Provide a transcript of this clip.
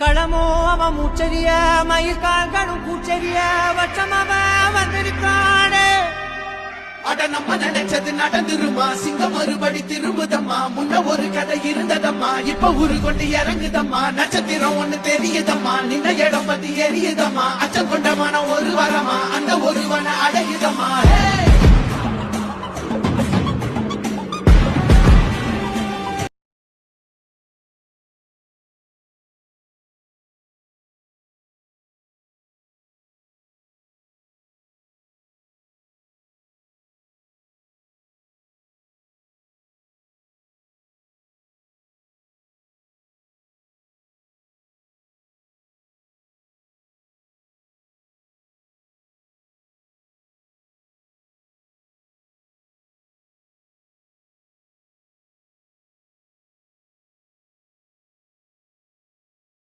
களமோ அவன் மூச்சரிய மயிர்கால்களும் பூச்செறிய வட்சம் அவன் வந்திருக்கானே அட நம்ம நினைச்சது நடந்துருமா சிங்கம் மறுபடி திரும்புதம்மா முன்ன ஒரு கதை இருந்ததம்மா இப்ப ஊரு கொண்டு இறங்குதம்மா நட்சத்திரம் ஒண்ணு தெரியுதம்மா நின்ன இடம் பத்தி எரியுதம்மா அச்சம் கொண்ட மனம் ஒரு வரமா அந்த ஒருவனை அடையுதம்மா